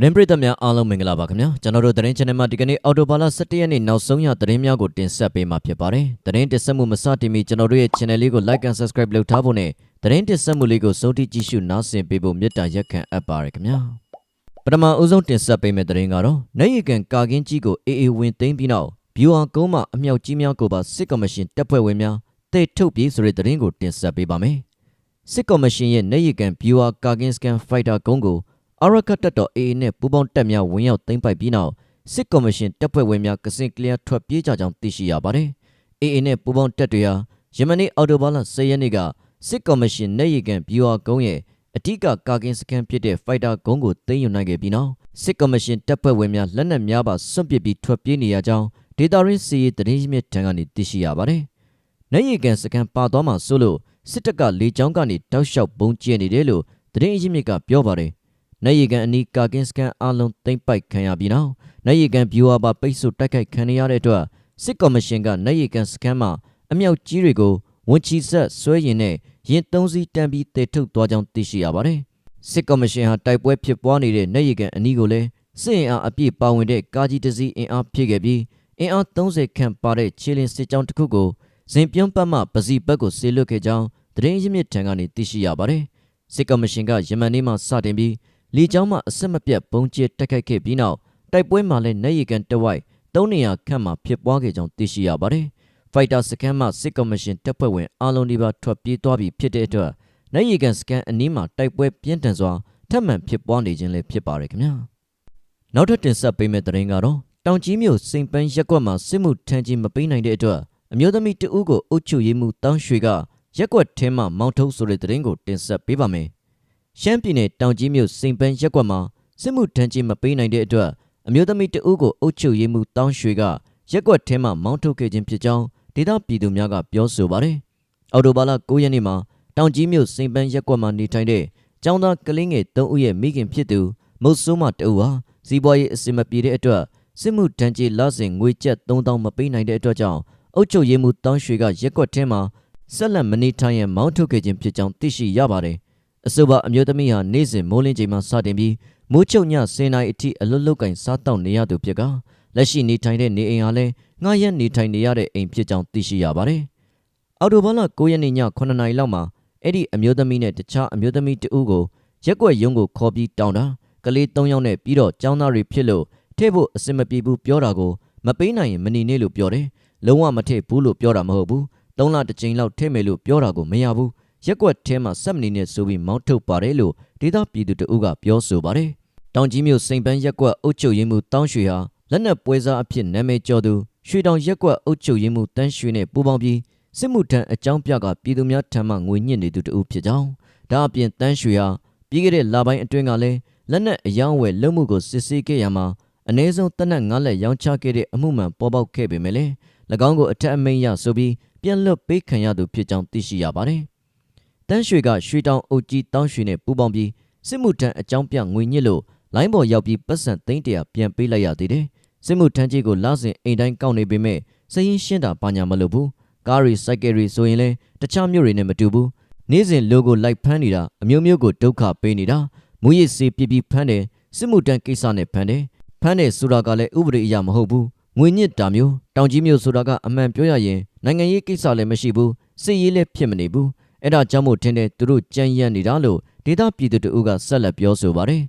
သတင်းပရိသတ်များအားလုံးမင်္ဂလာပါခင်ဗျာကျွန်တော်တို့သတင်း channel မှာဒီကနေ့အော်တိုဘာလ17ရက်နေ့နောက်ဆုံးရသတင်းများကိုတင်ဆက်ပေးမှာဖြစ်ပါတယ်သတင်းတင်ဆက်မှုမစတင်မီကျွန်တော်တို့ရဲ့ channel လေးကို like and subscribe လုပ်ထားဖို့နဲ့သတင်းတင်ဆက်မှုလေးကိုစုံတိကြည့်ရှုနားဆင်ပေးဖို့မေတ္တာရက်ခံအပ်ပါတယ်ခင်ဗျာပထမအဦးဆုံးတင်ဆက်ပေးမယ့်သတင်းကတော့နိုင်ရီကန်ကာကင်းကြီးကိုအေအေဝင်သိမ်းပြီးနောက် viewer ကုန်းမှာအမြောက်ကြီးများကိုပါစစ်ကော်မရှင်တပ်ဖွဲ့ဝင်များတိတ်ထုတ်ပြေးဆိုတဲ့သတင်းကိုတင်ဆက်ပေးပါမယ်စစ်ကော်မရှင်ရဲ့နိုင်ရီကန် viewer ကာကင်းစကန်ဖိုက်တာကုန်းကို အရကတ်တပ်တော် AA နဲ့ပူးပေါင်းတပ်များဝင်ရောက်သိမ်းပိုက်ပြီးနောက်စစ်ကော်မရှင်တပ်ဖွဲ့ဝင်များကစင်ကလျာထွက်ပြေးကြကြောင်းသိရှိရပါတယ်။ AA နဲ့ပူးပေါင်းတပ်တွေဟာယမနေ့အော်တိုဘာလ10ရက်နေ့ကစစ်ကော်မရှင်နေရီကန်ဘီယွာကုန်းရဲ့အထူးကာကင်းစခန်းဖြစ်တဲ့ဖိုက်တာကုန်းကိုသိမ်းယူနိုင်ခဲ့ပြီးနောက်စစ်ကော်မရှင်တပ်ဖွဲ့ဝင်များလက်နက်များပါစွန့်ပစ်ပြီးထွက်ပြေးနေရကြောင်းဒေတာရင်းစီရေးတရင်မြစ်ထံကနေသိရှိရပါတယ်။နေရီကန်စခန်းပါသွားမှဆိုလို့စစ်တပ်ကလေကြောင်းကနေတောက်လျှောက်ပုံကျဲနေတယ်လို့တရင်ရင်းမြစ်ကပြောပါတယ်။ နေရီကန်အနီးကာကင်းစကန်အလုံးသိမ့်ပိုက်ခံရပြီးနောက်နေရီကန်ဘီယွာပါပိတ်ဆို့တိုက်ခိုက်ခံရတဲ့အတွက်စစ်ကော်မရှင်ကနေရီကန်စကန်မှာအမြောက်ကြီးတွေကိုဝန်ချီဆက်ဆွဲရင်နဲ့ရင်သုံးစီးတန်းပြီးတေထုတ်သွားကြောင်းသိရှိရပါတယ်။စစ်ကော်မရှင်ဟာတိုက်ပွဲဖြစ်ပွားနေတဲ့နေရီကန်အနီးကိုလည်းစစ်အင်အားအပြည့်ပါဝင်တဲ့ကာကြီးတစ်စီးအင်အားဖြည့်ခဲ့ပြီးအင်အား30ခန့်ပါတဲ့ခြေလင်းစစ်ကြောင်းတစ်ခုကိုဇင်ပြုံးပတ်မှပစီဘက်ကိုဆေးလွတ်ခဲ့ကြောင်းသတင်းရင်းမြစ်ထံကနေသိရှိရပါတယ်။စစ်ကော်မရှင်ကယမန်နေ့မှစတင်ပြီး လေကြောင်းမှအဆက်မပြတ်ပုံကျဲတက်ခိုက်ခဲ့ပြီးနောက်တိုက်ပွဲမှာလည်းနေရီကန်တဝိုက်300ခန့်မှဖြစ်ပွားခဲ့ကြောင်းသိရှိရပါတယ်။ဖိုက်တာစကန်မှစစ်ကော်မရှင်တပ်ဖွဲ့ဝင်အလုံးဒီပါထွက်ပြေးသွားပြီဖြစ်တဲ့အတွက်နေရီကန်စကန်အနီးမှာတိုက်ပွဲပြင်းထန်စွာထပ်မံဖြစ်ပွားနေခြင်းလည်းဖြစ်ပါတယ်ခင်ဗျာ။နောက်ထပ်တင်ဆက်ပေးမယ့်သတင်းကတော့တောင်ကြီးမြို့စိန်ပန်းရက်ကွက်မှာစစ်မှုထမ်းခြင်းမပေးနိုင်တဲ့အတွက်အမျိုးသမီးတဦးကိုအုပ်ချုပ်ရေးမှူးတောင်းရွှေကရက်ကွက်ထဲမှမောင်းထုတ်ဆိုတဲ့သတင်းကိုတင်ဆက်ပေးပါမယ်။ ရှမ်းပြည်နယ်တောင်ကြီးမြို့စိန်ပန်းရက်ကွက်မှာစစ်မှုထမ်းခြင်းမပေးနိုင်တဲ့အတွက်အမျိုးသမီးတဦးကိုအုပ်ချုပ်ရေးမှူးတောင်းရွှေကရက်ကွက်ထဲမှမောင်းထုတ်ခဲ့ခြင်းဖြစ်ကြောင်းဒေသပြည်သူများကပြောဆိုပါတယ်။အော်တိုဘာလ9ရက်နေ့မှာတောင်ကြီးမြို့စိန်ပန်းရက်ကွက်မှာနေထိုင်တဲ့ကျောင်းသားကလေးငယ်3ဦးရဲ့မိခင်ဖြစ်သူမုတ်ဆိုးမတဦးဟာစီးပွားရေးအဆင်မပြေတဲ့အတွက်စစ်မှုထမ်းကြီးလစဉ်ငွေကျပ်3000မပေးနိုင်တဲ့အတွက်ကြောင့်အုပ်ချုပ်ရေးမှူးတောင်းရွှေကရက်ကွက်ထဲမှာဆက်လက်မနေထိုင်ရန်မောင်းထုတ်ခဲ့ခြင်းဖြစ်ကြောင်းသိရှိရပါတယ်။ အဆိုပါအမျိုးသမီးဟာနေ့စဉ်မိုးလင်းချိန်မှစတင်ပြီးမိုးချုပ်ည10နာရီအထိအလွတ်လုတ်ကင်စားတောက်နေရသူဖြစ်ကလက်ရှိနေထိုင်တဲ့နေအိမ်ဟာလည်းငှားရမ်းနေထိုင်နေရတဲ့အိမ်ဖြစ်ကြောင်းသိရှိရပါတယ်။အော်တိုဘာလ9ရက်နေ့ည9နာရီလောက်မှာအဲ့ဒီအမျိုးသမီးနဲ့တခြားအမျိုးသမီးတဦးကိုရက်ွက်ရုံးကိုခေါ်ပြီးတောင်းတာကလေး၃ယောက်နဲ့ပြီးတော့ចောင်းသားတွေဖြစ်လို့ထည့်ဖို့အစင်မပြေဘူးပြောတာကိုမပေးနိုင်ရင်မနေနဲ့လို့ပြောတယ်။လုံးဝမထည့်ဘူးလို့ပြောတာမဟုတ်ဘူး။သုံးလတစ်ကြိမ်လောက်ထည့်မယ်လို့ပြောတာကိုမရဘူး။ ရက်ွက်ထဲမှာစက်မနေနဲ့ဆိုပြီးမောင်းထုတ်ပါတယ်လို့ဒေသပြည်သူတအုပ်ကပြောဆိုပါတယ်။တောင်ကြီးမြို့စိန်ပန်းရက်ကွက်အုပ်ချုပ်ရေးမှူးတောင်းရွှေဟာလက်နက်ပွဲစားအဖြစ်နာမည်ကျော်သူရွှေတောင်ရက်ကွက်အုပ်ချုပ်ရေးမှူးတန်းရွှေနဲ့ပူးပေါင်းပြီးစစ်မှုထမ်းအကြောင်းပြကပြည်သူများထံမှငွေညှစ်နေသူတအုပ်ဖြစ်ကြောင်းဒါအပြင်တန်းရွှေဟာပြီးခဲ့တဲ့လပိုင်းအတွင်းကလည်းလက်နက်အယောင်းဝယ်လုပ်မှုကိုစစ်ဆေးခဲ့ရမှာအ ਨੇ ဆုံးတနက်ငါးလက်ရောင်းချခဲ့တဲ့အမှုမှန်ပေါ်ပေါက်ခဲ့ပေမဲ့လည်း၎င်းကိုအထက်အမိန့်ရဆိုပြီးပြန်လွတ်ပေးခံရသူဖြစ်ကြောင်းသိရှိရပါတယ်။ တန်းရွှေကရွှေတောင်အုပ်ကြီးတောင်းရွှေနဲ့ပူးပေါင်းပြီးစစ်မှုထမ်းအကြောင်းပြငွေညှစ်လို့လိုင်းပေါ်ရောက်ပြီးပတ်စံသိန်းတရာပြန်ပေးလိုက်ရသေးတယ်။စစ်မှုထမ်းကြီးကိုလစဉ်အိမ်တိုင်းကောက်နေပေမဲ့စရင်ရှင်းတာပါညာမလုပ်ဘူး။ကားရီစိုက်ကယ်ရီဆိုရင်လည်းတခြားမြို့တွေနဲ့မတူဘူး။နေ့စဉ်လိုကိုလိုက်ဖမ်းနေတာအမျိုးမျိုးကိုဒုက္ခပေးနေတာမူရစ်စေးပြပြဖမ်းတယ်စစ်မှုထမ်းကိစ္စနဲ့ဖမ်းတယ်ဖမ်းတယ်ဆိုတာကလည်းဥပဒေအရမဟုတ်ဘူးငွေညစ်တာမျိုးတောင်ကြီးမျိုးဆိုတာကအမှန်ပြောရရင်နိုင်ငံရေးကိစ္စလည်းမရှိဘူးစစ်ရေးလည်းဖြစ်မနေဘူး အဲ့ဒါကြောင့်မို့ထင်တယ်သူတို့ကြမ်းရမ်းနေတာလို့ဒေသပြည်သူတို့ကဆက်လက်ပြောဆိုပါတယ်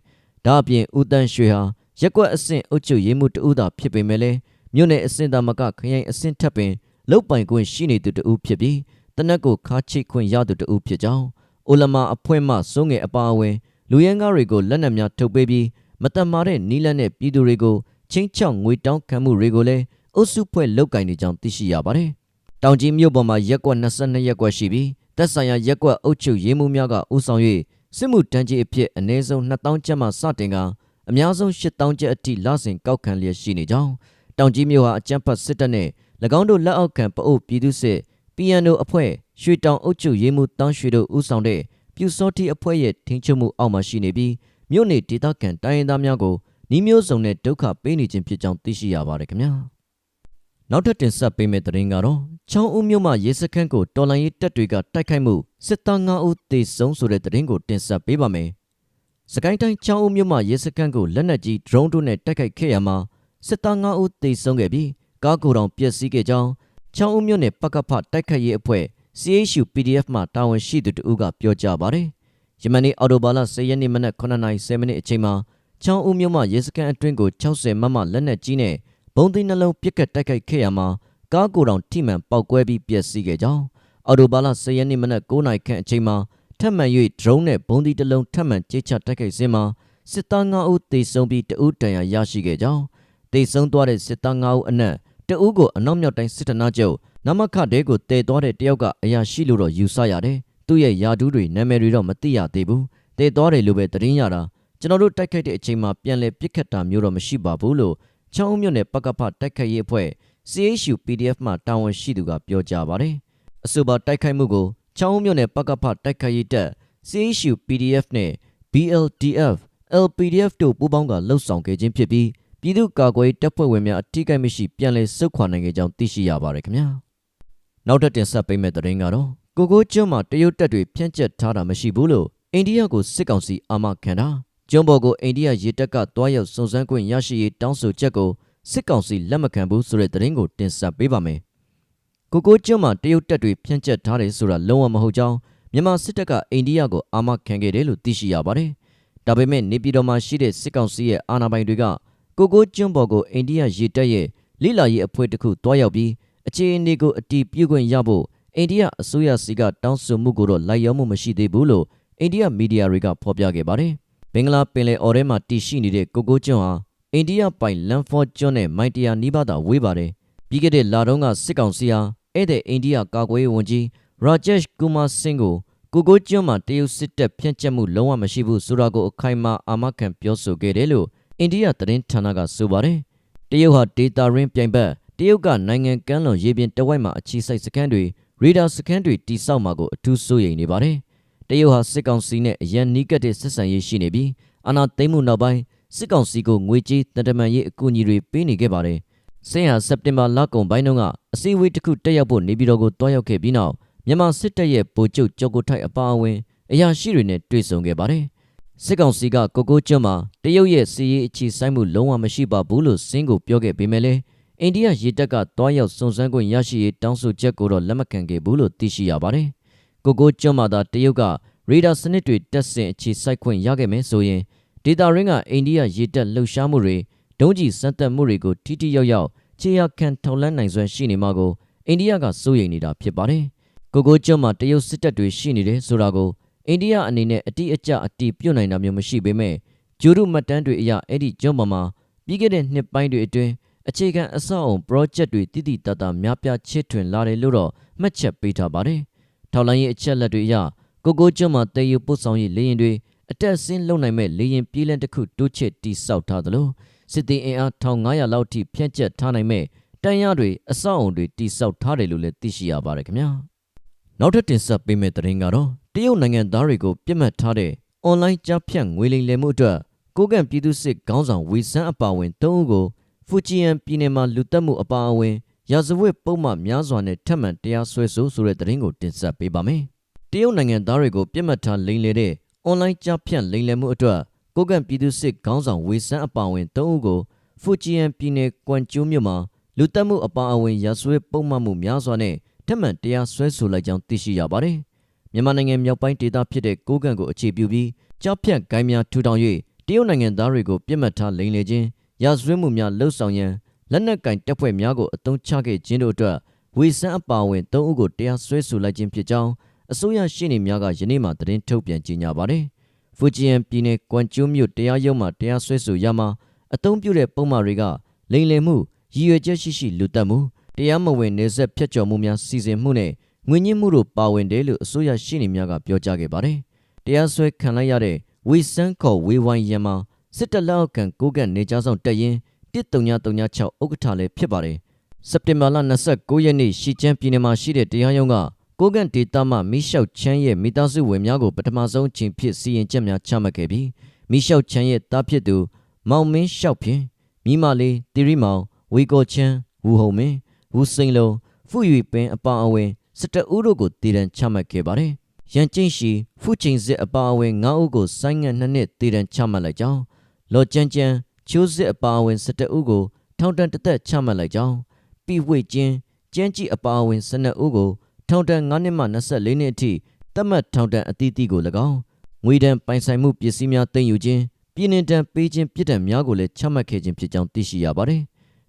ဒါအပြင်ဦးတန်းရွှေဟာရက်ကွက်အဆင့်အုပ်ချုပ်ရေးမှုတူသာဖြစ်ပေမဲ့လည်းမြို့နယ်အဆင့်သားမကခရိုင်အဆင့်ထပ်ပင်လုတ်ပိုင်ခွင့်ရှိနေသူတူဖြစ်ပြီးတနက်ကိုခါချိတ်ခွင့်ရသူတူဖြစ်ကြောင်းအိုလမာအဖွဲ့မှစိုးငယ်အပါအဝင်လူရန်ကားတွေကိုလက်နက်များထုတ်ပေးပြီးမတမာတဲ့နီးလန်းတဲ့ပြည်သူတွေကိုချင်းချောက်ငွေတောင်းခံမှုတွေကိုလည်းအုပ်စုဖွဲ့လောက်ကင်နေကြောင်းသိရှိရပါတယ်။ တောင်ကြီးမြို့ပေါ်မှာရက်ကွက်22ရက်ကွက်ရှိပြီးတက်ဆိုင်ရာရက်ကွက်အုပ်ချုပ်ရေးမှူးများကဦးဆောင်၍စစ်မှုတန်းကြီးအဖြစ်အနည်းဆုံး2000ကျပ်မှစတင်ကအများဆုံး8000ကျပ်အထိလစဉ်ကောက်ခံလျက်ရှိနေကြောင်းတောင်ကြီးမြို့ဟာအကြမ်းဖက်စစ်တပ်နဲ့၎င်းတို့လက်အောက်ခံပအုပ်ပြည်သူစစ် PNO အဖွဲ့ရွှေတောင်အုပ်ချုပ်ရေးမှူးတောင်းရွှေတို့ဦးဆောင်တဲ့ပြူစောတိအဖွဲ့ရဲ့ထင်းချုပ်မှုအောက်မှာရှိနေပြီးမြို့နေဒေသခံတိုင်းရင်းသားများကိုနှီးမျိုးစုံနဲ့ဒုက္ခပေးနေခြင်းဖြစ်ကြောင်းသိရှိရပါတယ်ခင်ဗျာ နောက်ထပ်တင်ဆက်ပေးမယ့်သတင်းကတော့ချောင်းဦးမြို့မှာရေစခန်းကိုတော်လိုင်းရေးတပ်တွေကတိုက်ခိုက်မှုစစ်သား9ဦးသေဆုံးဆိုတဲ့သတင်းကိုတင်ဆက်ပေးပါမယ်စကိုင်းတိုင်းချောင်းဦးမြို့မှရဲစခန်းကိုလက်နက်ကြီး drone တို့နဲ့တိုက်ခိုက်ခဲ့ရမှာစစ်သား9ဦးသေဆုံးခဲ့ပြီးကားကိုယ်တော်ပျက်စီးခဲ့ကြောင်းချောင်းဦးမြို့နယ်ပကဖတိုက်ခိုက်ရေးအဖွဲ့ CHU PDF မှတာဝန်ရှိသူတဦးကပြောကြားပါတယ်။ယမန်နေ့အော်တိုဘာလ10ရက်နေ့မနက်9:30မိနစ်အချိန်မှာချောင်းဦးမြို့မှရဲစခန်းအတွင်းကို60မမလက်နက်ကြီးနဲ့ ဘုံသီးနှလုံးပစ်ကတ်တိုက်ခိုက်ခဲ့ရမှာကားကိုယ်တော်ထိမှန်ပောက်ကွဲပြီးပျက်စီးခဲ့ကြောင်းအော်တိုဘာလ10ရက်နေ့မနက်9:00ခန့်အချိန်မှာထပ်မံ၍ဒရုန်းနဲ့ဘုံဒီတစ်လုံးထပ်မံကြေချတိုက်ခိုက်စဉ်မှာစစ်သား9ဦးသေဆုံးပြီးတဦးတန်ရာရရှိခဲ့ကြောင်းသေဆုံးသွားတဲ့စစ်သား9ဦးအနက်တဦးကိုအနောက်မြောက်တိုင်းစစ်တနာချုပ်နမခတဲကိုတည်သွားတဲ့တယောက်ကအရာရှိလို့တော့ယူဆရတယ်သူ့ရဲ့ယာဒူးတွေနာမည်တွေတော့မသိရသေးဘူးတည်သွားတယ်လို့ပဲသတင်းရတာကျွန်တော်တို့တိုက်ခိုက်တဲ့အချိန်မှာပြန်လည်ပစ်ခတ်တာမျိုးတော့မရှိပါဘူးလို့ ချောင်းမြို့နယ်ပကဖတိုက်ခိုက်ရေးအဖွဲ့ CHU PDF မှတာဝန်ရှိသူကပြောကြားပါတယ်အဆိုပါတိုက်ခိုက်မှုကိုချောင်းမြို့နယ်ပကဖတိုက်ခိုက်ရေးတပ် CHU PDF နဲ့ BLDF LPDF တို့ပူးပေါင်းကလှုပ်ဆောင်ခဲ့ခြင်းဖြစ်ပြီးပြည်သူ့ကာကွယ်တပ်ဖွဲ့ဝင်များအထိကိမရှိပြန်လည်ဆုတ်ခွာနိုင်ခဲ့ကြောင်းသိရှိရပါတယ်ခင်ဗျာနောက်ထပ်တင်ဆက်ပေးမယ့်သတင်းကတော့ကိုကိုကျွန်းမှာတရုတ်တပ်တွေဖြန့်ကျက်ထားတာမရှိဘူးလို့အိန္ဒိယကိုစစ်ကောင်စီအာမခံတာ ကျွန်းပေါ်ကိုအိန္ဒိယရေတပ်ကတွားရောက်စုံစမ်းခွင့်ရရှိရေးတောင်းဆိုချက်ကိုစစ်ကောင်စီလက်မခံဘူးဆိုတဲ့သတင်းကိုတင်ဆက်ပေးပါမယ်ကိုကိုကျွန်းမှာတရုတ်တပ်တွေဖြန့်ကျက်ထားတယ်ဆိုတာလုံးဝမဟုတ်ကြောင်းမြန်မာစစ်တပ်ကအိန္ဒိယကိုအာမခံခဲ့တယ်လို့သိရှိရပါတယ်။ဒါပေမဲ့နေပြည်တော်မှာရှိတဲ့စစ်ကောင်စီရဲ့အာဏာပိုင်တွေကကိုကိုကျွန်းပေါ်ကိုအိန္ဒိယရေတပ်ရဲ့လိလာရေးအဖွဲ့တစ်ခုတွားရောက်ပြီးအခြေအနေကိုအတီးပြုတ်ခွင့်ရဖို့အိန္ဒိယအစိုးရစီကတောင်းဆိုမှုကိုတော့လိုက်ရောမှုမရှိသေးဘူးလို့အိန္ဒိယမီဒီယာတွေကဖော်ပြခဲ့ပါတယ်။ ဘင်္ဂလားပင်လယ်အော်ထဲမှာတည်ရှိနေတဲ့ကိုကိုကျွန်းဟာအိန္ဒိယပိုင်လန်ဖော်ကျွန်းနဲ့မိုင်တရာနီးပါးသာဝေးပါတယ်။ပြီးခဲ့တဲ့လတုန်းကစစ်ကောင်စီဟာဧည့်သည်အိန္ဒိယကာကွယ်ရေးဝန်ကြီးရာဂျက်ကူမာဆင်းကိုကိုကိုကျွန်းမှာတရုတ်စစ်တပ်ဖြန့်ကျက်မှုလုံးဝမရှိဘူးဆိုတာကိုအခိုင်အမာအာမခံပြောဆိုခဲ့တယ်လို့အိန္ဒိယသတင်းဌာနကဆိုပါတယ်။တရုတ်ဟာဒေတာရင်းပြိုင်ဘက်တရုတ်ကနိုင်ငံကမ်းလွန်ရေပြင်တဝိုက်မှာအခြေစိုက်စခန်းတွေရေဒါစခန်းတွေတိစောက်မှာကိုအထူးစိုးရိမ်နေပါတယ်။ တရုတ်ဟာစစ်ကောင်စီနဲ့အရန်နီးကပ်တဲ့ဆက်ဆံရေးရှိနေပြီးအာဏာသိမ်းမှုနောက်ပိုင်းစစ်ကောင်စီကိုငွေကြေးတန်တမန်ရေးအကူအညီတွေပေးနေခဲ့ပါတယ်။ဆင်းဟာစက်တင်ဘာလကုန်ပိုင်းတုန်းကအစည်းအဝေးတစ်ခုတက်ရောက်ဖို့နေပြည်တော်ကိုတွားရောက်ခဲ့ပြီးနောက်မြန်မာစစ်တပ်ရဲ့ဗိုလ်ချုပ်ကြောက်ကိုထိုက်အပါအဝင်အရာရှိတွေနဲ့တွေ့ဆုံခဲ့ပါတယ်။စစ်ကောင်စီကကိုကိုကျွန်းမှာတရုတ်ရဲ့စီးရေးအခြေဆိုင်မှုလုံးဝမရှိပါဘူးလို့စင်းကိုပြောခဲ့ပေမဲ့လည်းအိန္ဒိယရေတပ်ကတွားရောက်စုံစမ်းခွင့်ရရှိရေးတောင်းဆိုချက်ကိုတော့လက်မခံခဲ့ဘူးလို့သိရှိရပါတယ်။ ကိုကိုကျွန်းမှာသာတရုတ်ကရေဒါစနစ်တွေတက်ဆင်အခြေစိုက်ခွင့်ရခဲ့မယ်ဆိုရင်ဒေတာရင်းကအိန္ဒိယရေတပ်လှုပ်ရှားမှုတွေဒုံးကျည်စမ်းသပ်မှုတွေကိုထိထိရောက်ရောက်ခြေရခံထောက်လန်းနိုင်စွမ်းရှိနေမှာကိုအိန္ဒိယကစိုးရိမ်နေတာဖြစ်ပါတယ်။ကိုကိုကျွန်းမှာတရုတ်စစ်တပ်တွေရှိနေတယ်ဆိုတာကိုအိန္ဒိယအနေနဲ့အတိအကျအတိပြုတ်နိုင်တာမျိုးမရှိပေမဲ့ဂျူရုမှတ်တမ်းတွေအရအဲ့ဒီကျွန်းပေါ်မှာပြီးခဲ့တဲ့နှစ်ပိုင်းတွေအတွင်းအခြေခံအဆောက်အုံ project တွေတိတိတတ်တာများပြားချစ်ထွင်လာတယ်လို့တော့မှတ်ချက်ပေးထားပါတယ်။ ထောက်လိုင်းရေးအချက်လက်တွေအရကိုကိုကျွန်းမှာတည်ယူပို့ဆောင်ရေးလေရင်တွေအတက်ဆင်းလုံနိုင်မဲ့လေရင်ပြေးလန်းတစ်ခုတိုးချစ်တိစောက်ထားသလိုစစ်သည်အင်အား1500လောက်ထိဖြန့်ကျက်ထားနိုင်မဲ့တန်ရတွေအဆောက်အုံတွေတိစောက်ထားတယ်လို့လည်းသိရှိရပါတယ်ခင်ဗျာ။နောက်ထပ်တင်ဆက်ပေးမယ့်သတင်းကတော့တရုတ်နိုင်ငံသားတွေကိုပြစ်မှတ်ထားတဲ့အွန်လိုင်းကြားဖြတ်ငွေလိမ်လည်မှုအတွက်ကိုကန့်ပြည်သူစစ်ခေါင်းဆောင်ဝီဆန်းအပါဝင်၃ဦးကိုဖူဂျီယန်ပြည်နယ်မှာလူတက်မှုအပါအဝင် ရာဇဝတ်ပုံမှန်များစွာနဲ့ထပ်မံတရားစွဲဆိုဆိုတဲ့သတင်းကိုတင်ဆက်ပေးပါမယ်။တရုတ်နိုင်ငံသားတွေကိုပြစ်မှတ်ထားလိမ်လည်တဲ့အွန်လိုင်းကြားဖြတ်လိမ်လည်မှုအတွက်ကိုကန့်ပြည်သူစစ်ခေါင်းဆောင်ဝီဆန်းအပါဝင်၃ဦးကိုဖူဂျီယန်ပြည်နယ်ကွမ်ကျိုးမြို့မှာလူတက်မှုအပါအဝင်ရာဇဝတ်ပုံမှန်မှုများစွာနဲ့ထက်မှန်တရားစွဲဆိုလိုက်ကြောင်းသိရှိရပါတယ်။မြန်မာနိုင်ငံမြောက်ပိုင်းဒေသဖြစ်တဲ့ကိုးကန့်ကိုအခြေပြုပြီးကြောက်ဖြတ်ဂိုင်းများထူထောင်၍တရုတ်နိုင်ငံသားတွေကိုပြစ်မှတ်ထားလိမ်လည်ခြင်းရာဇဝတ်မှုများလှုပ်ဆောင်ရန် လက်နက်ကင်တပ်ဖွဲ့များကိုအသုံးချခဲ့ခြင်းတို့အတွက်ဝေဆန်းအပါဝင်၃ဦးကိုတရားစွဲဆိုလိုက်ခြင်းဖြစ်ကြောင်းအစိုးရရှေ့နေများကယနေ့မှသတင်းထုတ်ပြန်ကြေညာပါတယ်။ဖူဂျီယန်ပြည်နယ်ကွမ်ကျိုးမြို့တရားရုံးမှတရားစွဲဆိုရမှာအသုံးပြုတဲ့ပုံမှန်တွေကလိမ်လည်မှုရည်ရွယ်ချက်ရှိရှိလူတက်မှုတရားမဝင်နေဆက်ဖျက်ကျော်မှုများစီစဉ်မှုနဲ့ငွေညှစ်မှုတို့ပါဝင်တယ်လို့အစိုးရရှင်းနေများကပြောကြားခဲ့ပါတယ်။တရားစွဲခံလိုက်ရတဲ့ဝီဆန်းခေါ်ဝေဝိုင်းရန်မှာစစ်တပ်လက်အောက်ခံကိုကန့်နေကြားဆောင်တက်ရင် 13936ဥက္ကဋ္ဌလည်းဖြစ်ပါတယ်။စက်တင်ဘာလ29ရက်နေ့ရှီချမ်းပြည်နယ်မှာရှိတဲ့တရားရုံးကကိုကန့်ဒေတာမှမိရှောက်ချမ်းရဲ့မိသားစုဝင်များကိုပထမဆုံးအချိန်ဖြစ်စီရင်ချက်များချမှတ်ခဲ့ပြီးမိရှောက်ချမ်းရဲ့တားဖြစ်သူမောင်မင်းရှောက်ဖြင့်မိမလေးတီရီမောင်ဝီကိုချမ်းဝူဟုံမင်းဝူစိန်လုံးဖူယူပင်အပါအဝင်စစ်တအူးတို့ကိုတည်တံချမှတ်ခဲ့ပါတယ်ရန်ကျင်းရှိဖူချင်းစစ်အပါအဝင်9ဦးကိုဆိုင်းငံ့နှစ်နှစ်တည်တံချမှတ်လိုက်ကြောင်းလော်ကျန်းကျန်း ချိုးစစ်အပါအဝင်17ဦးကိုထောင်ဒဏ်တစ်သက်ချမှတ်လိုက်ကြောင်းပြဝိတ်ချင်းကျန်းကြီးအပါအဝင်12ဦးကိုထောင်ဒဏ်9နှစ်မှ24နှစ်အထိသတ်မှတ်ထောင်ဒဏ်အသီးသီးကို၎င်းငွေဒဏ်ပိုင်ဆိုင်မှုပစ္စည်းများသိမ်းယူခြင်းပြည်နှင်ဒဏ်ပေးခြင်းပြစ်ဒဏ်များကိုလည်းချမှတ်ခဲ့ခြင်းဖြစ်ကြောင်းသိရှိရပါတယ်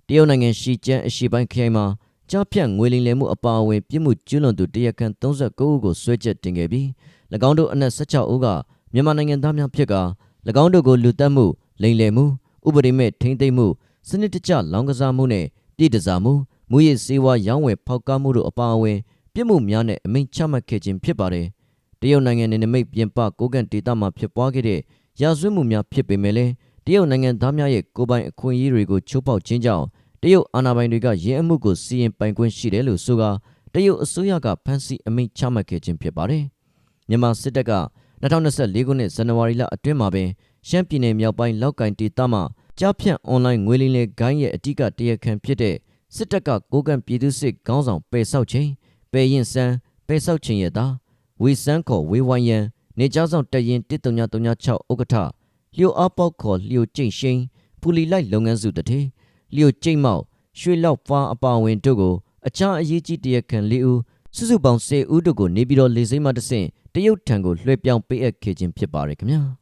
တရုတ်နိုင်ငံရှီကျန်းအရှေ့ပိုင်းခရိုင်မှာကြားဖြတ်ငွေလိမ်လည်မှုအပါအဝင်ပြစ်မှုကျူးလွန်သူတရားခံ39ဦးကိုဆွဲချက်တင်ခဲ့ပြီး၎င်းတို့အနက်16ဦးကမြန်မာနိုင်ငံသားများဖြစ်ကာ၎င်းတို့ကိုလူတက်မှုလိမ်လည်မှု ဥပဒေမဲ့ထိမ့်သိမ်းမှုစနစ်တကျလောင်းကစားမှုနဲ့ပြည်တစားမှုမူရစ်စေဝါရောင်းဝယ်ဖောက်ကားမှုတို့အပါအဝင်ပြစ်မှုများနဲ့အမိန့်ချမှတ်ခဲ့ခြင်းဖြစ်ပါတယ်တရုတ်နိုင်ငံနယ်နိမိတ်ပြင်ပကိုကန်ဒေသမှာဖြစ်ပွားခဲ့တဲ့ရာဇဝတ်မှုများဖြစ်ပေမဲ့လည်းတရုတ်နိုင်ငံသားများရဲ့ကိုယ်ပိုင်အခွင့်အရေးတွေကိုချိုးဖောက်ခြင်းကြောင့်တရုတ်အာဏာပိုင်တွေကရင်းအမှုကိုစီရင်ပိုင်ခွင့်ရှိတယ်လို့ဆိုကာတရုတ်အစိုးရကဖမ်းဆီးအမိန့်ချမှတ်ခဲ့ခြင်းဖြစ်ပါတယ်။မြန်မာစစ်တပ်က2024ခုနှစ်ဇန်နဝါရီလအတွင်းမှာပင် ရှမ်းပြည်နယ်မြောက်ပိုင်းလောက်ကင်ဒေသမှာကြားဖြန့်အွန်လိုင်းငွေလိမ်လည်ဂိုင်းရဲ့အ धिक တရားခံဖြစ်တဲ့စစ်တပ်ကကိုကန့်ပြည်သူစစ်ခေါင်းဆောင်ပယ်ဆောက်ခြင်းပယ်ရင်စန်းပယ်ဆောက်ခြင်းရဲ့သားဝေစန်းခေါ်ဝေဝိုင်းရန်နေကြားဆောင်တရင်13336ဥက္ကဋ္ဌလျိုအားပေါက်ခေါ်လျိုကျိတ်ရှိန်ပူလီလိုက်လုပ်ငန်းစုတထေလျိုကျိတ်မောက်ရွှေလောက်ဖားအပါဝင်တို့ကိုအခြားအရေးကြီးတရားခံ၄ဦးစုစုပေါင်း10ဦးတို့ကိုနေပြည်တော်လေဆိပ်မှတဆင့်တရုတ်ထံကိုလွှဲပြောင်းပေးအပ်ခဲ့ခြင်းဖြစ်ပါတယ်ခင်ဗျာ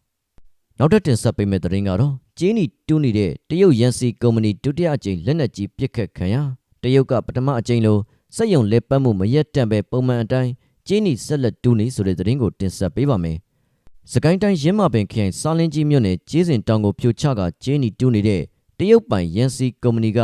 နောက်ထပ်တင်ဆက်ပေးမယ့်သတင်းကတော့ကျင်းနီတူးနေတဲ့တရုတ်ရန်စီကုမ္ပဏီဒုတိယအကြိမ်လက်နက်ကြီးပစ်ခတ်ခံရတရုတ်ကပထမအကြိမ်လိုစက်ယုံလက်ပတ်မှုမရက်တန့်ပဲပုံမှန်အတိုင်းကျင်းနီဆက်လက်တူးနေဆိုတဲ့သတင်းကိုတင်ဆက်ပေးပါမယ်စကိုင်းတိုင်းရင်းမာပင်ခရိုင်စာလင်းကြီးမြို့နယ်ကျေးစင်တောင်ကိုဖြိုချကကျင်းနီတူးနေတဲ့တရုတ်ပိုင်ရန်စီကုမ္ပဏီက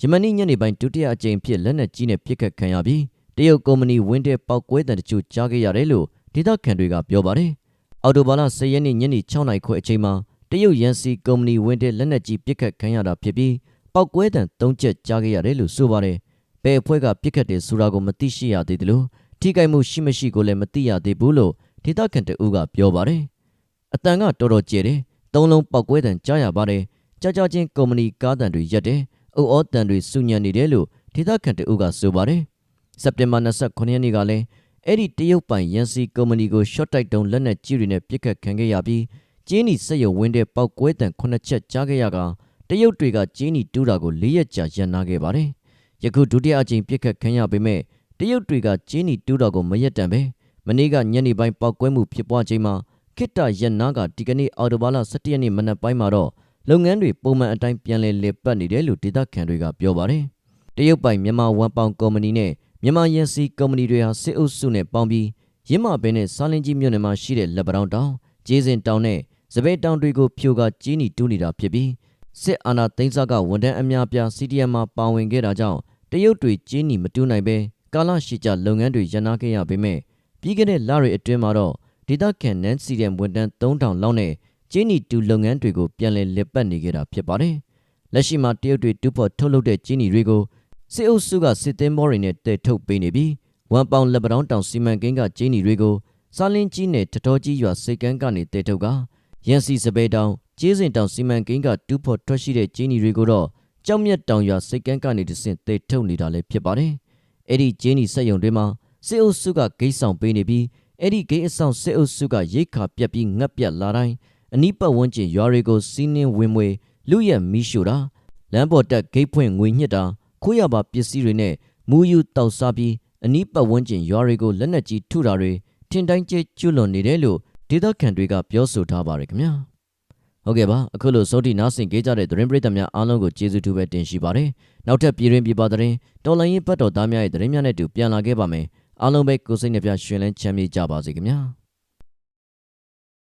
ယမန်နေ့ညနေပိုင်းဒုတိယအကြိမ်ဖြစ်လက်နက်ကြီးနဲ့ပစ်ခတ်ခံရပြီးတရုတ်ကုမ္ပဏီဝင်းတဲ့ပောက်ကွဲတဲ့တချို့ကြားခဲ့ရတယ်လို့ဒေသခံတွေကပြောပါတယ်။ အော်တိုဘာလ10ရက်နေ့ညနေ6နာရီခွဲအချိန်မှာတရုတ်ရန်စီကုမ္ပဏီဝင်းတဲ့လက်နက်ကြီးပစ်ခတ်ခံရတာဖြစ်ပြီးပောက်ကွဲတဲ့၃ချက်ကြားခဲ့ရတယ်လို့ဆိုပါတယ်။ဘယ်အဖွဲ့ကပစ်ခတ်တယ်ဆိုတာကိုမသိရှိရသေးတယ်လို့ထိခိုက်မှုရှိမရှိကိုလည်းမသိရသေးဘူးလို့ဒေသခံတအူးကပြောပါတယ်။အတန်ကတော်တော်ကျယ်တယ်။သုံးလုံးပောက်ကွဲတဲ့ကြားရပါတယ်။ကြာကြာချင်းကုမ္ပဏီကားတန်တွေရက်တယ်။အုပ်အောတန်တွေစုညံနေတယ်လို့ဒေသခံတအုပ်ကဆိုပါတယ်။စက်တင်ဘာ29ရက်နေ့ကလည်း အဲ့ဒီတရုတ်ပိုင်ရန်စီကုမ္ပဏီကို short တိုက်တုံးလက်နက်ကြီးတွေနဲ့ပစ်ခတ်ခံခဲ့ရပြီးကျင်းနီစက်ရုံဝင်းတဲ့ပောက်ကွဲတံခုနှစ်ချက်ကြားခဲ့ရကတရုတ်တွေကကျင်းနီတူးတာကို၄ရက်ကြာရန်နာခဲ့ပါတယ်။ယခုဒုတိယအကြိမ်ပစ်ခတ်ခံရပေမဲ့တရုတ်တွေကကျင်းနီတူးတာကိုမရက်တံပဲမနေ့ကညနေပိုင်းပောက်ကွဲမှုဖြစ်ပွားချိန်မှာခိတ္တရန်နာကဒီကနေ့အော်တိုဘာလ17ရက်နေ့မနက်ပိုင်းမှာတော့လုပ်ငန်းတွေပုံမှန်အတိုင်းပြန်လည်လည်ပတ်နေတယ်လို့ဒေသခံတွေကပြောပါတယ်။တရုတ်ပိုင်မြန်မာဝန်ပောင်ကုမ္ပဏီနဲ့ မြန်မာရန်စီကုမ္ပဏီတွေဟာစစ်အုပ်စုနဲ့ပေါင်းပြီးရင်းမာပင်နဲ့စာလင်းကြီးမြို့နယ်မှာရှိတဲ့လက်ပတောင်တောင်ကျေးစင်တောင်နဲ့စပယ်တောင်တွေကိုဖြိုကကျင်းနီတူးနေတာဖြစ်ပြီးစစ်အာဏာသိမ်းစားကဝန်ထမ်းအများပြား CDM မှာပါဝင်ခဲ့တာကြောင့်တရုတ်တွေကျင်းနီမတူးနိုင်ပဲကာလရှိကြလုပ်ငန်းတွေရန်နာခဲ့ရပေမဲ့ပြီးခဲ့တဲ့လတွေအတွင်းမှာတော့ဒေသခံနန်း CDM ဝန်ထမ်း3000လောက်နဲ့ကျင်းနီတူလုပ်ငန်းတွေကိုပြန်လည်လက်ပတ်နေကြတာဖြစ်ပါတယ်။လက်ရှိမှာတရုတ်တွေတူဖို့ထုတ်လုပ်တဲ့ကျင်းနီတွေကို စစ်အုပ်စုကစစ်သင်းမောတွေနဲ့တည်ထုတ်ပေးနေပြီးဝမ်ပောင်လက်ပတောင်းတောင်စီမံကိန်းကကျင်းနီတွေကိုစာလင်းကြီးနဲ့တတော်ကြီးရွာစိတ်ကန်းကနေတည်ထုတ်ကရန်စီစပယ်တောင်ကျေးစင်တောင်စီမံကိန်းကတူဖို့ထွက်ရှိတဲ့ကျင်းနီတွေကိုတော့ကြောက်မြတ်တောင်ရွာစိတ်ကန်းကနေတဆင့်တည်ထုတ်နေတာလည်းဖြစ်ပါတယ်။အဲ့ဒီကျင်းနီစက်ယုံတွေမှာစစ်အုပ်စုကဂိတ်ဆောင်ပေးနေပြီးအဲ့ဒီဂိတ်အဆောင်စစ်အုပ်စုကရိတ်ခါပြက်ပြီးငတ်ပြက်လာတိုင်းအနီးပတ်ဝန်းကျင်ရွာတွေကိုစီးနှင်းဝင်မွေလူရက်မီးရှို့တာလမ်းပေါ်တက်ဂိတ်ဖွင့်ငွေညှစ်တာ ခိုးရပါပစ္စည်းတွေနဲ့မူယူတောက်စားပြီးအနီးပတ်ဝန်းကျင်ရွာတွေကိုလက်နက်ကြီးထုတာတွေထင်တိုင်းကျကျွလွန်နေတယ်လို့ဒေသခံတွေကပြောဆိုထားပါတယ်ခင်ဗျာဟုတ်ကဲ့ပါအခုလိုစောတိနားဆင်ကြကြတဲ့သတင်းပရိသတ်များအားလုံးကိုကျေးဇူးတူပဲတင်ရှိပါတယ်နောက်ထပ်ပြည်တွင်ပြည်ပသတင်းတော်လိုင်းရင်ပတ်တော်သားများရဲ့သတင်းများနဲ့တူပြန်လာခဲ့ပါမယ်အားလုံးပဲကိုယ်စိတ်နှပြရှင်လန်းချမ်းမြေ့ကြပါစေခင်ဗျာ